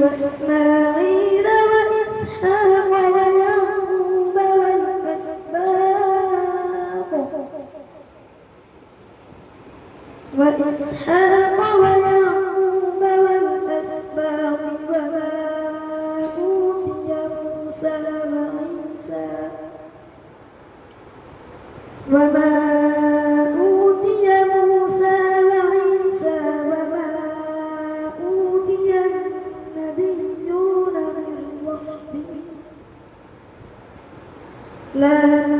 وإسماعيل وإسحاق ويعقوب والأسباط. وإسحاق ويعقوب Love.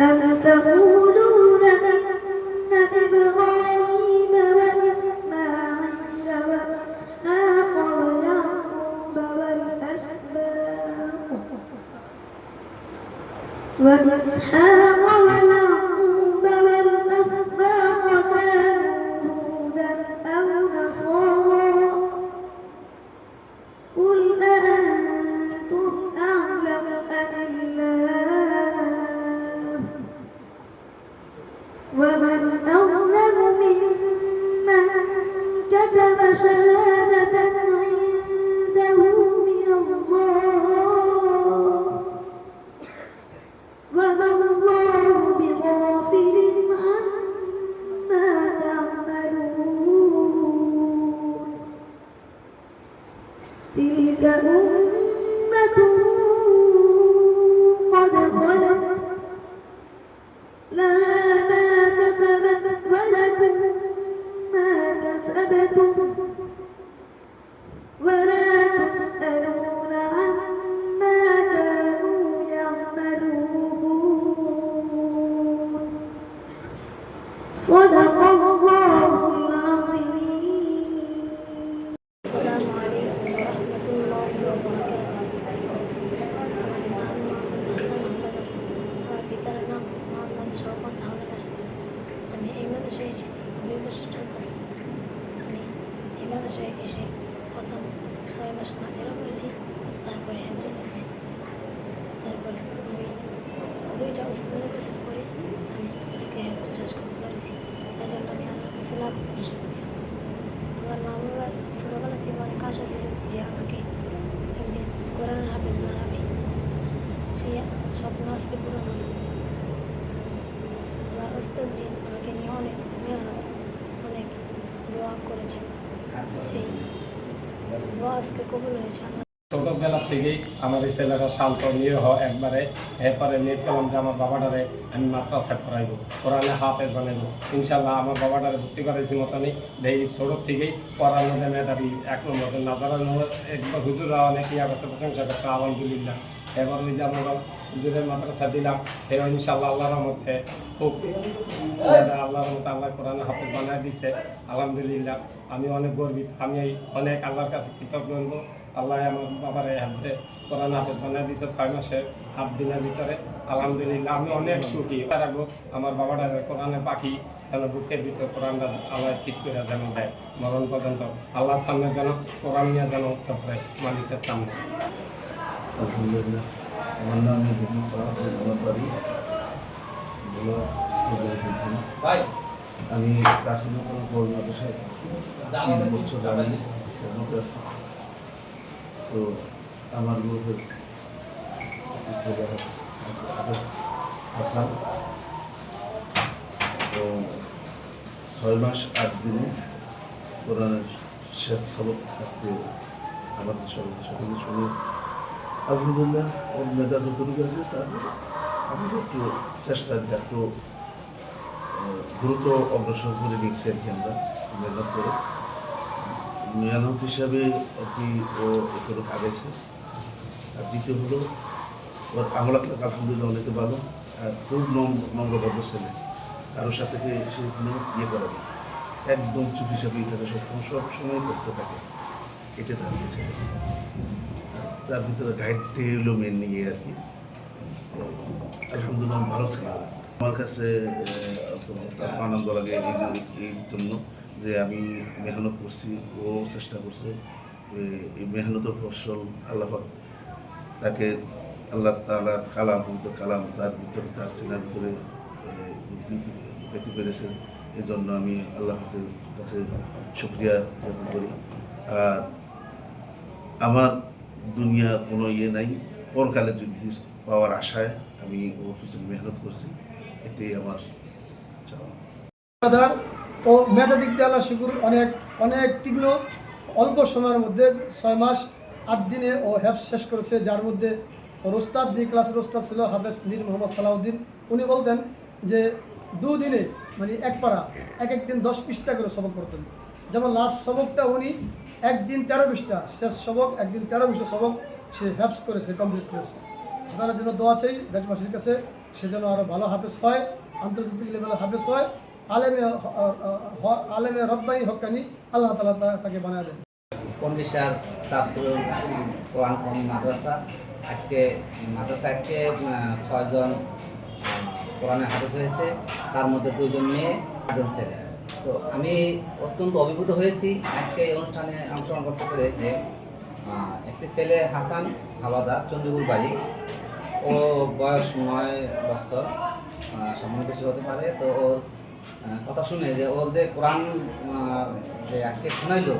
أم تقولون إن إبراهيم وإسماعيل وإسحاق ويعقوب والأسباط وإسحاق كتب شهادة عنده من الله. وما الله بغافل عما تعملون. تلك أمة صدق الله العظيم السلام عليكم ورحمة الله وبركاته আমার নাম মোহাম্মদ হাসান হাওলাদার আমার পিতার নাম মোহাম্মদ শওকত হাওলাদার আমি এই মাদ্রাসায় এসে দুই বছর চলতেছে আমি এই মাদ্রাসায় এসে প্রথম ছয় মাস নাচেরা করেছি তারপরে একজন হয়েছি তারপরে আমি দুইটা উস্তাদের কাছে পড়ে আমি আজকে একজন শেষ করতে পেরেছি তাই জন্য আমি আমার কাছে লাভ করি আমার মা বাবার ছোটোবেলা থেকে অনেক আশা ছিল যে আমাকে একদিন কোরআন হাফেজ বানাবে। সেই স্বপ্ন আজকে পূরণ হলো। আমার ওস্তাদজি আমাকে নিয়ে অনেক মেহনত দোয়া করেছেন। সেই দোয়া আজকে কবুল হয়েছে আল্লাহ ছোটবেলা থেকেই আমার এই ছেলেরা শান্ত নিরীহ একবারে এরপরে নিয়ে পেলাম যে আমার বাবাটারে আমি মাদ্রাসা করাইবো কোরআনে হাফেজ বানাইবো। ইনশাল্লাহ আমার বাবাটারে ভর্তি করাইছি মতনই দেই ছোট থেকেই পড়ার মধ্যে মেধাবী, এক নম্বর নাজারার একবার হুজুরা অনেক ইয়া করছে প্রশংসা করছে, আলহামদুলিল্লাহ। এবার ওই যে আমরা হুজুরের মাদ্রাসা দিলাম হে ইনশাল্লাহ আল্লাহর মধ্যে খুব মেধা, আল্লাহর মধ্যে আল্লাহ কোরআনে হাফেজ বানাই দিছে। আলহামদুলিল্লাহ, আমি অনেক গর্বিত, আমি অনেক আল্লাহর কাছে কৃতজ্ঞ আল্লাহ আমার বাবার হাফসে কোরআন হাফেজ বানিয়ে দিছে ছয় মাসে আট দিনের ভিতরে। আলহামদুলিল্লাহ আমি অনেক সুখী। রাখব আমার বাবাটা কোরআনে পাখি যেন বুকের ভিতরে কোরআনটা আল্লাহ ঠিক করে যেন দেয়। মরণ পর্যন্ত আল্লাহর সামনে যেন কোরআন নিয়ে যেন উঠতে পারে মালিকের সামনে। আলহামদুলিল্লাহ। আমার নাম মেহবুব সাহাব বাড়ি আমি বড় মাদ্রাসায় তিন বছর আমি তো আমার গ্রুপের হাসান তো ছয় মাস, আট দিনে কোরআনের শেষ সবক আজকে আমাদের সকলে সকলে শুনে আলহামদুলিল্লাহ, ওর মেধা যতটুকু আছে তার আমি একটু চেষ্টা একটু দ্রুত অগ্রসর করে নিচ্ছি আর কি আমরা মেহনত করে। মেহনত হিসাবে কি ও একটু আগাইছে আর দ্বিতীয় হলো, ওর আমলা আলহামদুলিল্লাহ অনেকে ভালো, আর খুব নম্র নম্রবদ্ধ ছেলে। কারোর সাথে সে কোনো ইয়ে করে না। একদম চুপ হিসাবে এটাকে সব সব সময় করতে থাকে। এটা কাছে। তার ভিতরে গাইডটি হলো মেন নিয়ে আর কি। আলহামদুলিল্লাহ ভালো ছিলাম আমার কাছে আনন্দ লাগে এই জন্য যে আমি মেহনত করছি, ও চেষ্টা করছে এই মেহনতের ফসল আল্লাহ তাকে আল্লাহ তালা কালাম, পবিত্র কালাম তার ভিতরে, তার সিনার ভিতরে পেতে পেরেছেন। এই জন্য আমি আল্লাহ পাকের কাছে শুক্রিয়া জ্ঞাপন করি। আর আমার দুনিয়া কোনো ইয়ে নাই। পরকালে যদি পাওয়ার আশায় আমি ওর পিছনে মেহনত করছি, এটাই আমার চাওয়া। ও মেধা দিক দিয়ে আল্লাহ শুকুর। অনেক অনেক তীক্ষ্ণ, অল্প সময়ের মধ্যে ছয় মাস, আট দিনে ও হ্যাফ শেষ করেছে, যার মধ্যে রোস্তাদ যে ক্লাসের রোস্তাদ ছিল, হাফেজ মীর মোহাম্মদ সালাউদ্দিন, উনি বলতেন যে দুদিনে মানে এক পারা এক এক দিন দশ পৃষ্ঠা করে সবক করতেন যেমন লাস্ট সবকটা উনি একদিন তেরো পৃষ্ঠা, শেষ সবক একদিন তেরো পৃষ্ঠা সবক সে হ্যাপস করেছে কমপ্লিট করেছে। হাসানের জন্য দোয়া চাই দেশবাসীর কাছে, সে যেন আরও ভালো হাফেজ হয়, আন্তর্জাতিক লেভেলে হাফেজ হয় আলেমে আলেমে রব্বানি হকানি আল্লাহ তালা তাকে বানায় দেন। কোরআন মাদ্রাসা। আজকে মাদ্রাসা আজকে ছয়জন আহ, কোরআনের হাফেজ হয়েছে। তার মধ্যে দুজন মেয়ে একজন ছেলে। তো আমি অত্যন্ত অভিভূত হয়েছি আজকে এই অনুষ্ঠানে অংশগ্রহণ করতে পেরে যে একটি ছেলে হাসান হাওলাদার চন্ডীপুর বাড়ি। ও বয়স নয় বছর আহ, সামান্য বেশি হতে পারে। তো ওর কথা শুনে যে ওর যে কোরআন যে আজকে শোনাইলো,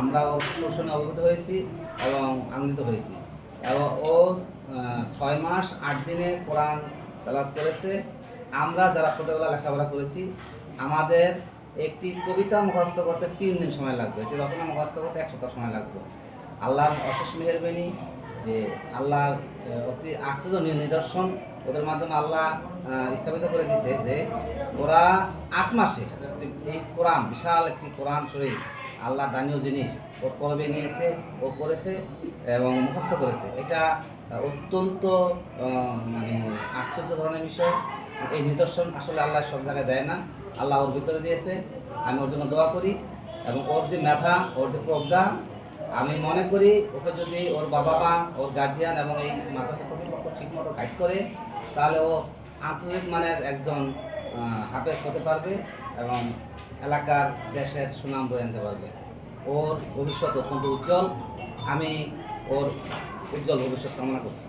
আমরা ওর শুনে অভিভূত হয়েছি এবং আনন্দিত হয়েছি। এবং ও ছয় মাস আট দিনে কোরআন তালাত করেছে। আমরা যারা ছোটোবেলা লেখাপড়া করেছি, আমাদের একটি কবিতা মুখস্থ করতে তিন দিন সময় লাগবে। একটি রচনা মুখস্থ করতে এক সপ্তাহ সময় লাগবে। আল্লাহর অশেষ মেহরবানি যে আল্লাহর অতি আশ্চর্য নিদর্শন ওদের মাধ্যমে আল্লাহ স্থাপিত করে দিছে যে ওরা আট মাসে, এই কোরআন, বিশাল একটি কোরআন শরীফ আল্লাহ দানীয় জিনিস, ওর কলবে নিয়েছে, ও করেছে এবং মুখস্থ করেছে। এটা অত্যন্ত মানে আশ্চর্য ধরনের বিষয়। এই নিদর্শন আসলে আল্লাহ সব জায়গায় দেয় না। আল্লাহ ওর ভিতরে দিয়েছে, আমি ওর জন্য দোয়া করি এবং ওর যে মেধা, ওর যে প্রজ্ঞা, আমি মনে করি ওকে যদি ওর বাবা মা, ওর গার্জিয়ান এবং এই মাদ্রাসা কর্তৃপক্ষ ঠিকমতো গাইড করে তাহলে ও আন্তর্জাতিক মানের একজন আহ, হাফেজ হতে পারবে এবং এলাকার দেশের সুনাম বয়ে আনতে পারবে। ওর ভবিষ্যৎ অত্যন্ত উজ্জ্বল। আমি ওর উজ্জ্বল ভবিষ্যৎ কামনা করছি।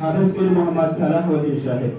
হাফেজ পীর মোহাম্মদ সালাহ উদ্দিন সাহেব।